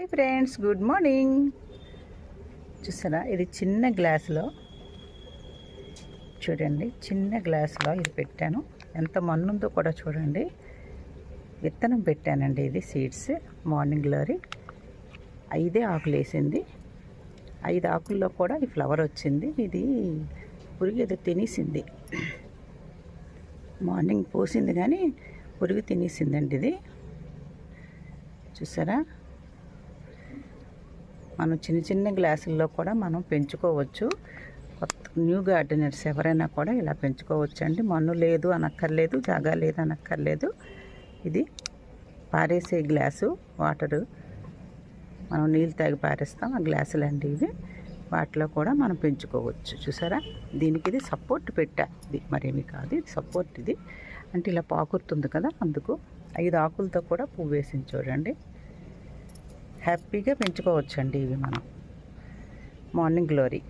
Hi friends good morning చూసారా? ఇది చిన్న గ్లాసులో. చూడండి చిన్న గ్లాసులో ఇది పెట్టాను. ఎంత మన్నుందో కూడా చూడండి. విత్తనం పెట్టానండి ఇది సీడ్స్. మార్నింగ్ గ్లోరీ ఐదే ఆకులు వేసింది. ఐదు ఆకుల్లో కూడా ఈ ఫ్లవర్ వచ్చింది. ఇది పురుగు ఏదో తినేసింది. మార్నింగ్ పోసింది కానీ పురుగు తినేసిందండి ఇది. చూసారా? మనం చిన్న చిన్న గ్లాసుల్లో కూడా మనం పెంచుకోవచ్చు. కొత్త న్యూ గార్డెనర్స్ ఎవరైనా కూడా ఇలా పెంచుకోవచ్చు అండి మన్ను లేదు అనక్కర్లేదు జాగా లేదు అనక్కర్లేదు. ఇది పారేసే గ్లాసు వాటరు మనం నీళ్ళు తాగి పారేస్తాం. ఆ గ్లాసులు అండి ఇవి. వాటిలో కూడా మనం పెంచుకోవచ్చు. చూసారా? దీనికి ఇది సపోర్ట్ పెట్టా. ఇది మరేమి కాదు. ఇది సపోర్ట్ ఇది. అంటే ఇలా పాకురుతుంది కదా అందుకు. ఐదు ఆకులతో కూడా పువ్వు వేసింది చూడండి. హ్యాపీగా పెంచుకోవచ్చండి ఇవి మనం. Morning glory.